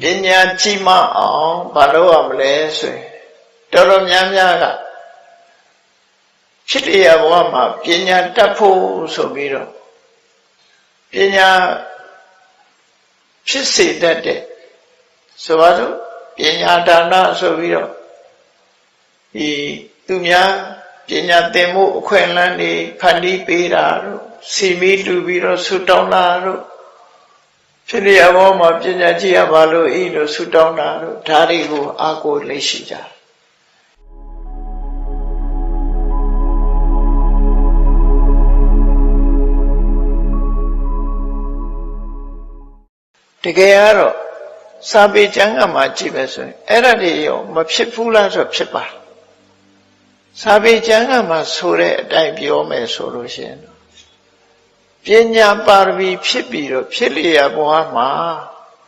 ပညာကြီးမအောင်ဘာလို့ရမလဲဆိုရင်တော်တော်များများကဖြစ်ရဘဝမှာပညာတတ်ဖို့ဆိုပြီးတော့ပညာဖြစ်စေတတ်တဲ့ဆိုပါစို့ပညာဒါနဆိုပြီးတော့ဒီသူများပညာသင်မှုအခွင့်အလမ်းတွေဖန်တီးပေးတာတို့စီမီတူပြီးတော့ဆူတောင်းတာတို့ ဖြစ်လျက်ဘောမှာပညာကြည့်ရပါလို့ဤလို့ဆူတောင်းတာတို့ဒါတွေကိုအားကိုးလက်ရှိကြတယ်တကယ်ကတော့စာပေကျမ်းကမှာကြည့်ပဲဆိုရင်အဲ့ဒါတွေရောမဖြစ်ဘူးလားဆိုဖြစ်ပါစာပေကျမ်းကမှာဆိုတဲ့အတိုင်းပြောမယ်ဆိုလို့ရှိရင် ပညာပါရမီဖြစ်ပြီးတော့ဖြစ်လျက်ဘဝမှာ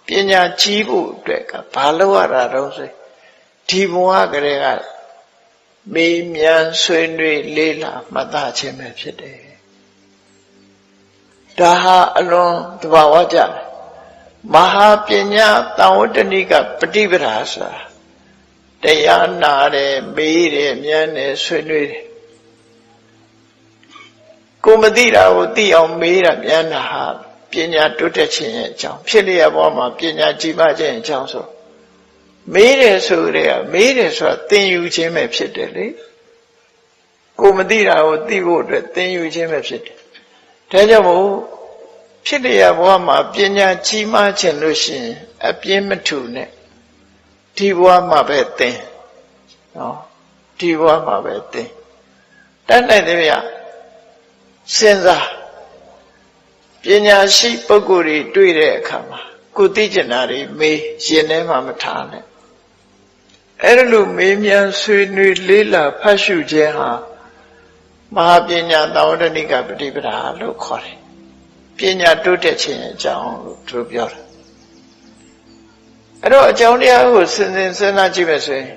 ပညာကြီးဖို့အတွက်ကဘာလို့ရတာတော့ဆိုဒီဘဝကလေးကမေးမြန်းဆွေးနွေးလေးလာမှတ်သားခြင်းပဲဖြစ်တယ်ဒါဟာအလွန်သဘာဝကျတယ်မဟာပညာတန်ဝတ္တနိကပฏิပဒါဆိုတာတရားနာတယ်မေးတယ်မြန်းတယ်ဆွေးနွေးတယ် ကိုမသိတာကိုသိအောင်မေးတာမြန်းတာဟာပညာတိုးတက်ခြင်းရဲ့အကြောင်းဖြစ်လျက်ဘောမှာပညာကြီးပါခြင်းအကြောင်းဆိုမေးတယ်ဆိုတဲ့ကမေးတယ်ဆိုတာသင်ယူခြင်းပဲဖြစ်တယ်လေကိုမသိတာကိုသိဖို့အတွက်သင်ယူခြင်းပဲဖြစ်တယ်ဒါကြောင့်မို့ဖြစ်လျက်ဘဝမှာပညာကြီးမားခြင်းလို့ရှိရင်အပြင်းမထူနဲ့ဒီဘဝမှာပဲသင်နော်ဒီဘဝမှာပဲသင်တတ်နိုင်တယ်ဗျ စဉ်းစားပညာရှိပုဂ္ဂိုလ်တွေတွေ့တဲ့အခါမှာကိုသိကျင်တာတွေမေးရင်ထဲမှာမထားနဲ့အဲ့ဒါလိုမေးမြန်းဆွေးနွေးလေးလာဖတ်ရှုခြင်းဟာမဟာပညာသာဝတ္တနိကပฏิပဒါလို့ခေါ်တယ်ပညာတိုးတက်ခြင်းအကြောင်းလို့သူပြောတာအဲ့တော့အကြောင်းတရားကိုစဉ်းစဉ်စဉ်းစားကြည့်မယ်ဆိုရင်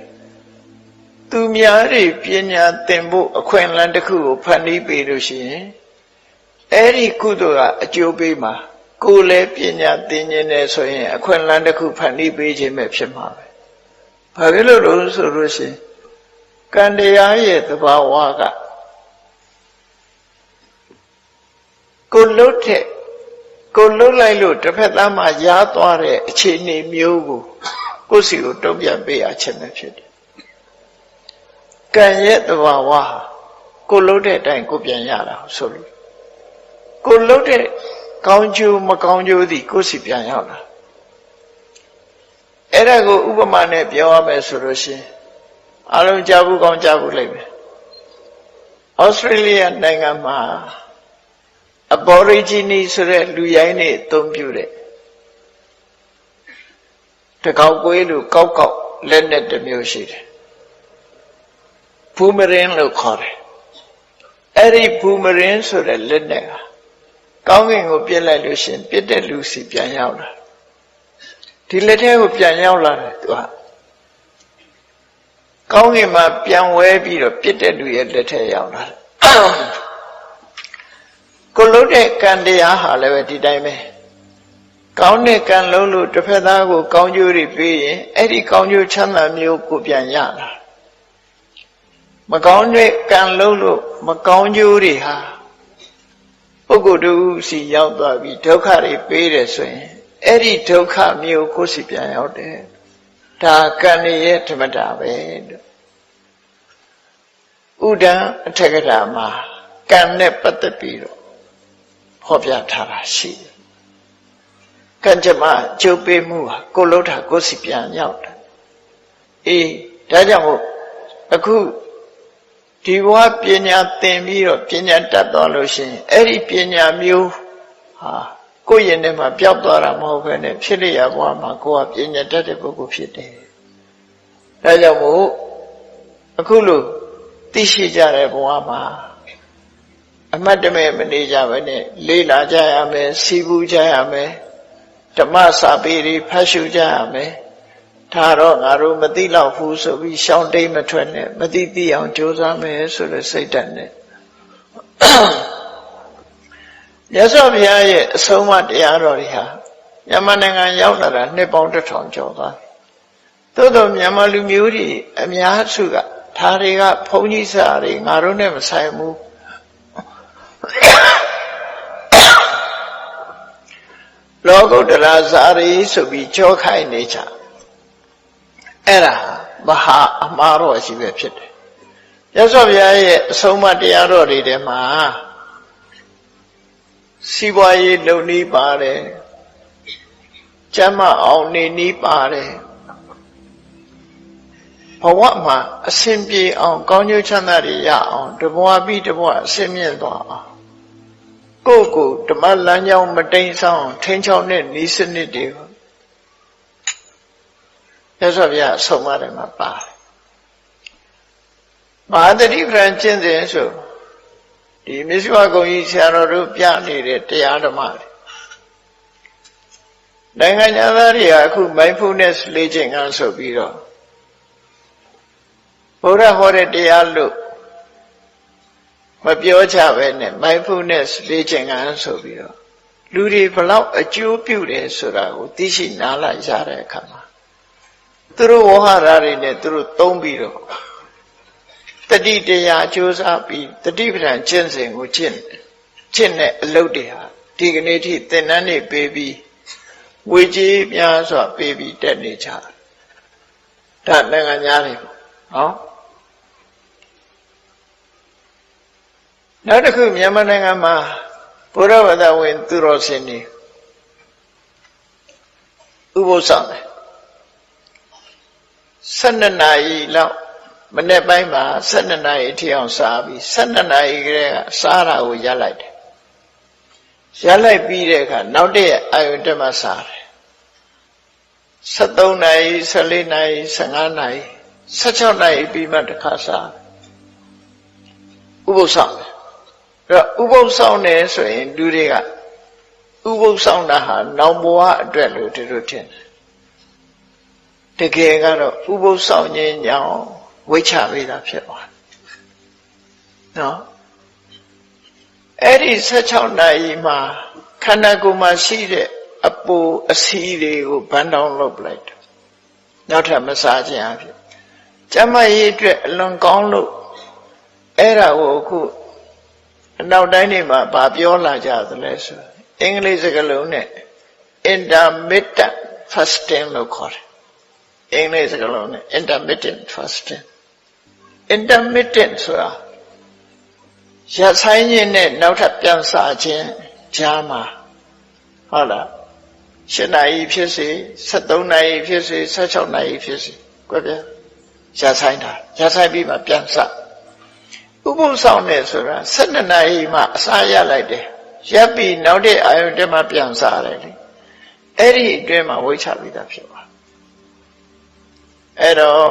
သူများတွေပညာသင်ဖို့အခွင့်အလမ်းတစ်ခုကိုဖန်တီးပေးလို့ရှိရင် အဲ့ဒီကုသိုလ်ကအကျိုးပေးမှာကိုယ်လည်းပညာသင်ခြင်းနဲ့ဆိုရင် အခွင့်အလမ်းတစ်ခုဖန်တီးပေးခြင်းပဲဖြစ်မှာပဲဘာဖြစ်လို့လို့ဆိုလို့ရှိရင်ကံတရားရဲ့သဘာဝကကိုလှုပ်တဲ့ကိုလှုပ်လိုက်လို့တစ်ဖက်သားမှာရားသွားတဲ့အခြေအနေမျိုးကိုကိုယ်စီကိုတုံ့ပြန်ပေးရခြင်းပဲဖြစ်တယ်။ကံရဲ့သဘာဝဟာကိုလှုပ်တဲ့အတိုင်းကိုပြန်ရတာဆိုလို့ ကိုလှုပ်တဲ့ကောင်းကျိုးမကောင်းကျိုးသည်ကိုယ်စီပြန်ရောက်လာ။အဲ့ဒါကိုဥပမာနဲ့ပြောရမယ်ဆိုလို့ရှိရင်အလုံးကြားဘူးကောင်းကြားဘူးလိမ့်မယ်။ဩစတြေးလျနိုင်ငံမှာ aborigine ဆိုတဲ့လူရိုင်းတွေအသုံးပြုတဲ့တကောက်ကွေးလို့ကောက်ကောက်လက်နဲ့တစ်မျိုးရှိတယ်ဘူမရင်လို့ခေါ်တယ်အဲ့ဒီဘူမရင်ဆိုတဲ့လက်နဲ့ဟာ ကောင်းကင်ကိုပြစ်လိုက်လို့ရှင်ပြစ်တဲ့လူစီပြန်ရောက်လာဒီလက်ထဲကိုပြန်ရောက်လာတယ်သူကကောင်းကင်မှာပြန်ဝဲပြီးတော့ပြစ်တဲ့လူရဲ့လက်ထဲရောက်လာတယ်ကိုလုံးတဲ့ကံတရားဟာလည်းပဲဒီတိုင်းပဲကောင်းတဲ့ကံလုံးလို့တစ်ဖက်သားကို ကောင်းကျိုးတွေပေးရင်အဲ့ဒီကောင်းကျိုးချမ်းသာမျိုးကိုပြန်ရတာမကောင်းတဲ့ကံလုံးလို့မကောင်းကျိုးတွေဟာ ပုဂ္ဂိုလ်တူစီရောက်သွားပြီးဒုက္ခတွေပေးတယ်ဆိုရင်အဲ့ဒီဒုက္ခမျိုးကိုစီပြန်ရောက်တယ်ဒါကံရဲ့ဓမ္မတာပဲဥဒံအထက်ကတာမှာကံနဲ့ပတ်သက်ပြီးတော့ဟောပြထားတာရှိတယ်ကံကြမ္မာကျုပ်ပေးမှုဟာကိုလို့တာကိုစီပြန်ရောက်တာအေးဒါကြောင့်မို့အခု ဒီဘဝပညာသင်ပြီးတော့ပညာတတ်သွားလို့ရှိရင်အဲ့ဒီပညာမျိုးဟာကိုယ့်ရင်ထဲမှာပျောက်သွားတာမဟုတ်ဘဲနဲ့ဖြစ်လျက်ဘဝမှာကိုယ်ကပညာတတ်တဲ့ပုဂ္ဂိုလ်ဖြစ်တယ်ဒါကြောင့်မို့အခုလို့သိရှိကြတဲ့ဘဝမှာအမတ်တမဲ့မနေကြဘဲနဲ့လေးလာကြရမယ်စီးပူးကြရမယ်ဓမ္မစာပေတွေဖတ်ရှုကြရမယ် ဒါတော့ငါတို့မသိတော့ဘူးဆိုပြီးရှောင်းတိတ်မထွက်နဲ့မသိသိအောင်ကြိုးစားမယ်ဆိုတဲ့စိတ်ဓာတ်နဲ့မြတ်စွာဘုရားရဲ့အဆုံးအမတရားတော်တွေဟာမြမြန်မာနိုင်ငံရောက်လာတာနှစ်ပေါင်းတစ်ထောင်ကျော်သွားသို့တော့မြန်မာလူမျိုးတွေအများစုကဒါတွေကဘုန်းကြီးစာတွေငါတို့နဲ့မဆိုင်ဘူးလောကုတ္တရာဇာရီဆိုပြီးကြောခိုင်းနေကြ အဲ့ဒါမဟာအမှားတော့ရှိပဲဖြစ်တယ်ရသော်ဘုရားရဲ့အဆုံးအမတရားတော်တွေထဲမှာစီးပွားရေးလုပ်နည်းပါတယ်ကျမ်းမအောင်နေနည်းပါတယ်ဘဝမှာအစဉ်ပြေအောင်ကောင်းကျိုးချမ်းသာတွေရအောင်တဘဝပြီးတဘဝအစဉ်မြင့်သွားအောင်ကိုယ့်ကိုဓမ္မလမ်းကြောင်းမတိမ်ဆောင်ထိန်းချောင်းတဲ့ဤစနစ်တွေကို ရသော်ဗျာဆုံးမတယ်မှာပါတယ်မဟာတတိပ္ပံကျင့်စဉ်ဆိုဒီမြစ်စွာကုံကြီးဆရာတော်တို့ပြနေတဲ့တရားဓမ္မတွေနိုင်ငံသားတွေကအခု mindfulness လေ့ကျင့်ခန်းဆိုပြီးတော့ဘုရားဟောတဲ့တရားလို့မပြောချပဲနဲ့ mindfulness လေ့ကျင့်ခန်းဆိုပြီးတော့လူတွေဘလောက်အကျိုးပြုတယ်ဆိုတာကိုသိရှိနားလည်ရတဲ့အခါမှာ သူတို့ဝဟရာတွေနဲ့သူတို့သုံးပြီးတော့တတိတရားကြိုးစားပြီးတတိပဋ္ဌာန်ကျင့်စဉ်ကိုကျင့်ကျင့်တဲ့အလုပ်တွေဟာဒီကနေ့ထိသင်တန်းနေပေးပြီးဝေကြီးများစွာပေးပြီးတက်နေကြဒါနိုင်ငံသားတွေနော်နောက်တစ်ခုမြန်မာနိုင်ငံမှာဘုရားဝဒဝင်သူတော်စင်တွေဥပုသ်ဆောင်တယ် 12နာရီလောက်မနေ့ပိုင်းမှာ12နာရီအထိအောင်စားပြီး12နာရီကလေးကစားတာကိုရပ်လိုက်တယ်ရပ်လိုက်ပြီးတဲ့အခါနောက်တည့်အာယုန်တက်မှစားတယ်73နာရီ14နာရီ15နာရီ16နာရီပြီးမှတစ်ခါစားဥပုသ်ဆောင်တယ်အဲ့တော့ဥပုသ်ဆောင်တယ်ဆိုရင်လူတွေကဥပုသ်ဆောင်တာဟာနောင်ဘဝအတွက်လို့သူတို့ထင်တယ် တကယ်ကတော့ဥပုသ်ဆောင်ခြင်းကြောင့်ဝိချပေးတာဖြစ်သွားနော်အဲ့ဒီ16နာရီမှာခန္ဓာကိုယ်မှာရှိတဲ့အပူအစီးတွေကိုဘန်းတောင်းလုပ်လိုက်တယ်နောက်ထပ်မစားခြင်းအဖြစ်ကျမရေးအတွက်အလွန်ကောင်းလို့အဲ့ဒါကိုအခုအနောက်တိုင်းနေမှာဗာပြောလာကြသလဲဆိုအင်္ဂလိပ်စကားလုံးနဲ့ intermittent fasting လို့ခေါ်တယ် အင်္ဂလိပ်စကားလုံးနဲ့ intermittent fasting intermittent ဆိုတာရဆိုင်ခြင်းနဲ့နောက်ထပ်ပြန်စားခြင်းကြားမှာဟုတ်လား7နာရီဖြစ်စေ73နာရီဖြစ်စေ16နာရီဖြစ်စေကွယ်ပြရဆိုင်တာရဆိုင်ပြီးမှပြန်စားဥပုသ်ဆောင်တယ်ဆိုတာ12နာရီမှအစားရလိုက်တယ်ရပ်ပြီးနောက်တဲ့အာယုန်တက်မှပြန်စားတယ်လေအဲ့ဒီအတွင်းမှာဝိချပြီးသားဖြစ်သွား အဲ့တော့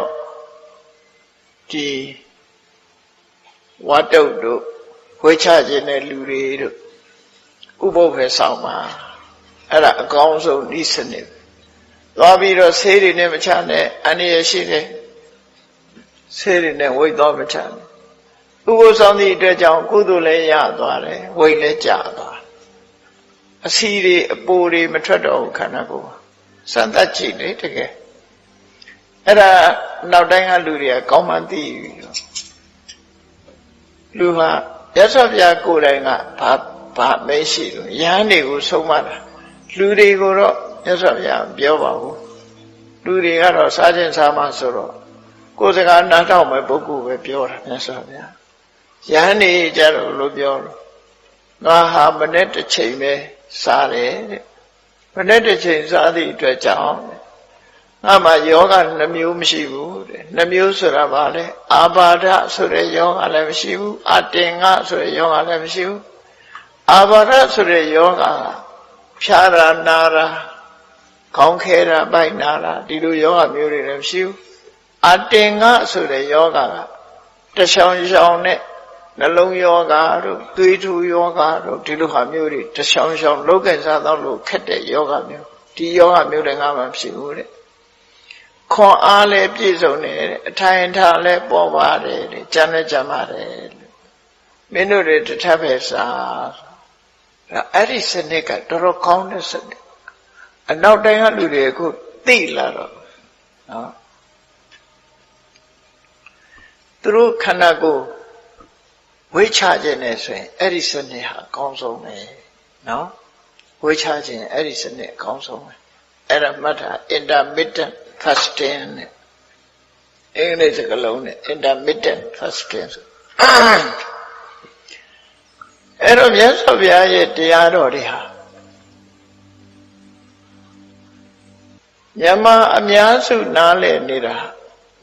ဒီဝတ်တုတ်တို့ဝိချခြင်းတဲ့လူတွေတို့ဥပုပ်ပဲဆောင်ပါအဲ့ဒါအကောင်းဆုံးဤစနစ်သွားပြီးတော့ဆေးတွေနဲ့မချနဲ့အန္တရာယ်ရှိတယ်ဆေးတွေနဲ့ဝိတ်သွားမချနဲ့ဥပုသ်ဆောင်သည့်အတွက်ကြောင့်ကုသိုလ်လည်းရသွားတယ်ဝိတ်လည်းကျသွားအစီတွေအပူတွေမထွက်တော့ဘူးခန္ဓာကိုယ်စမ်းသပ်ကြည့်လေတကယ် အဲ့ဒါနောက်တိုင်းကလူတွေကကောင်းမှန်းသိပြီလူဟာရသော်ပြကိုယ်တိုင်ကဘာဘာမရှိလို့ရဟန်းတွေကိုဆုံးမတာလူတွေကိုတော့ရသော်ပြပြောပါဘူးလူတွေကတော့စားခြင်းစားမှဆိုတော့ကိုယ်စကားနားထောင်မဲ့ပုဂ္ဂိုလ်ပဲပြောတာမြတ်စွာဘုရားယဟန်နေကြတော့လို့ပြောလို့ငါဟာမနေ့တစ်ချိန်ပဲစားတယ်တဲ့မနေ့တစ်ချိန်စားသည့်အတွက်ကြောင့် ငါမှယောဂနှမျိုးမရှိဘူးတဲ့နှမျိုးဆိုတာဘာလဲအာဘာဒဆိုတဲ့ယောဂလည်းမရှိဘူးအတင်ငါဆိုတဲ့ယောဂလည်းမရှိဘူးအာဘာဒဆိုတဲ့ယောဂဖြာရာနာရာခေါင်းခဲတာပိုက်နာတာဒီလိုယောဂမျိုးတွေလည်းမရှိဘူးအတင်ငါဆိုတဲ့ယောဂကတချောင်ချောင်နဲ့နှလုံးယောဂတို့သွေးထူယောဂတို့ဒီလိုဟာမျိုးတွေတချောင်ချောင်လောကစားတော့လို့ခက်တဲ့ယောဂမျိုးဒီယောဂမျိုးတွေငါမှဖြစ်ဘူးတဲ့ ခွန်အားလည်းပြည့်စုံတယ်အထိုင်ထားလည်းပေါ်ပါတယ်တဲ့ကြမ်းလည်းကြမ်းပါတယ်မင်းတို့တွေတထပ်ပဲစားအဲ့ဒီစနစ်ကတော်တော်ကောင်းတဲ့စနစ်အနောက်တိုင်းကလူတွေအခုသိလာတော့နော်သူတို့ခန္ဓာကိုယ်ဝိချခြင်းနဲ့ဆိုရင်အဲ့ဒီစနစ်ဟာအကောင်းဆုံးပဲနော်ဝိချခြင်းအဲ့ဒီစနစ်အကောင်းဆုံးပဲအဲ့ဒါမှတ်တာ intermittent fasting နဲ့အင်္ဂလိပ်စကားလုံးနဲ့ intermittent fasting ဆိုအဲ့တော့မြတ်စွာဘုရားရဲ့တရားတော်တွေဟာမြန်မာအများစုနားလည်နေတာ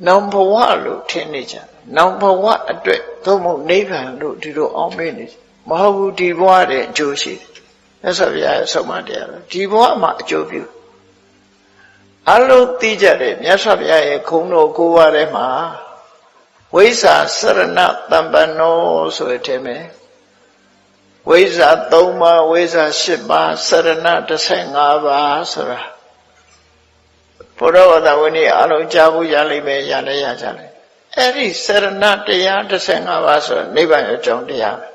နောင်ဘဝလို့ထင်နေကြတယ်နောင်ဘဝအတွက်သို့မဟုတ်နိဗ္ဗာန်လို့ဒီလိုအောင်းမေးနေမဟုတ်ဘူးဒီဘဝတည်းအကျိုးရှိတယ်မြတ်စွာဘုရားရဲ့ဆုံးမတရားပဲဒီဘဝမှာအကျိုးပြု အလုံးသိကြတယ်မြတ်စွာဘုရားရဲ့ခုံတော်ကိုးပါးထဲမှာဝိဇ္ဇာစရဏတမ္ပနောဆိုတဲ့ထဲမှာဝိဇ္ဇာ3ပါးဝိဇ္ဇာ10ပါးစရဏ15ပါးဆိုတာဘုရားဝတ္တဝိနည်းအလုံးကြားဖို့ရလိမ့်မယ်ရလည်းရကြတယ်အဲ့ဒီစရဏတရား15ပါးဆိုနိဗ္ဗာန်ရောက်ကြောင်းတရားပဲ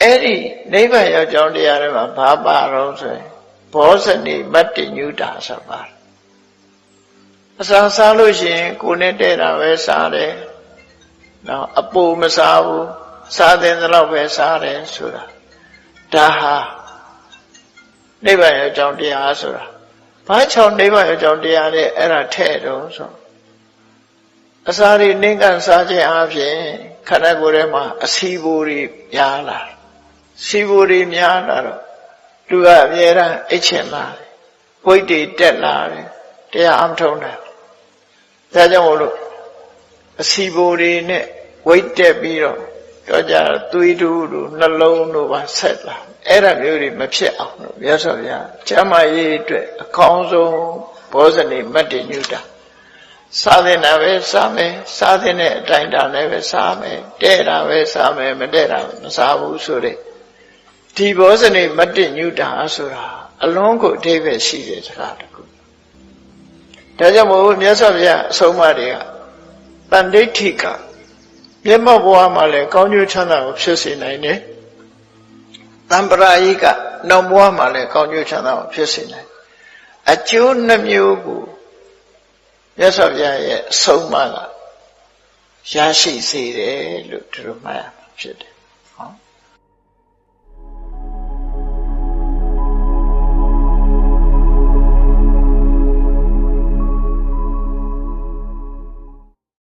အဲ့ဒီနိဗ္ဗာန်ရောက်ကြောင်းတရားတွေမှာဘာပါတော့ဆိုရင်ဘောဇနိမတ္တိညုတာဆိုပါတယ် အစာစားလို့ရှိရင်ကိုယ်နဲ့တဲ့တာပဲစားတယ်နော်အပူမစားဘူးစားတဲ့လောက်ပဲစားတယ်ဆိုတာဒါဟာနိဗ္ဗာန်ရောက်ကြောင်းတရားဆိုတာဘာချောင်းနိဗ္ဗာန်ရောက်ကြောင်းတရားနဲ့အဲ့ဒါထဲ့တော့ဆိုအစာတွေနှိမ့်ကန်စားခြင်းအပြင်ခန္ဓာကိုယ်ထဲမှာအစီဘူတွေများလာစီဘူတွေများလာတော့သူကအမြဲတမ်းအိတ်ချင်လာတယ်ဝိတ်တွေတက်လာတယ်တရားအမထုံးတယ် ဒါကြောင့်မို့လို့အစီဘူတွေနဲ့ဝိတ်တက်ပြီးတော့တော့ကြသွေးတို့တို့နှလုံးတို့ပါဆက်လာအဲ့ဒါမျိုးတွေမဖြစ်အောင်လို့မြတ်စွာဘုရားကျမ်းမာရေးအတွက်အကောင်းဆုံးဘောဇနိမတ္တညုတာစားတဲ့နာပဲစားမယ်စားတဲ့အတိုင်းတာနဲ့ပဲစားမယ်တဲ့တာပဲစားမယ်မတဲ့တာမစားဘူးဆိုတဲ့ဒီဘောဇနိမတ္တညုတာဆိုတာအလုံးကိုအဓိပ္ပာယ်ရှိတဲ့စကားတစ်ခု ဒါကြောင့်မို့မြတ်စွာဘုရားအဆုံးအမတွေကတန်ဋိဋ္ဌိကမျက်မှောက်ဘဝမှာလည်းကောင်းကျိုးချမ်းသာကိုဖြစ်စေနိုင်တယ်တံပရာယိကနောက်ဘဝမှာလည်းကောင်းကျိုးချမ်းသာကိုဖြစ်စေနိုင်အကျိုးနှမျိုးကိုမြတ်စွာဘုရားရဲ့အဆုံးအမကရရှိစေတယ်လို့ဒီလိုမှတ်ရမှာဖြစ်တယ်ဟော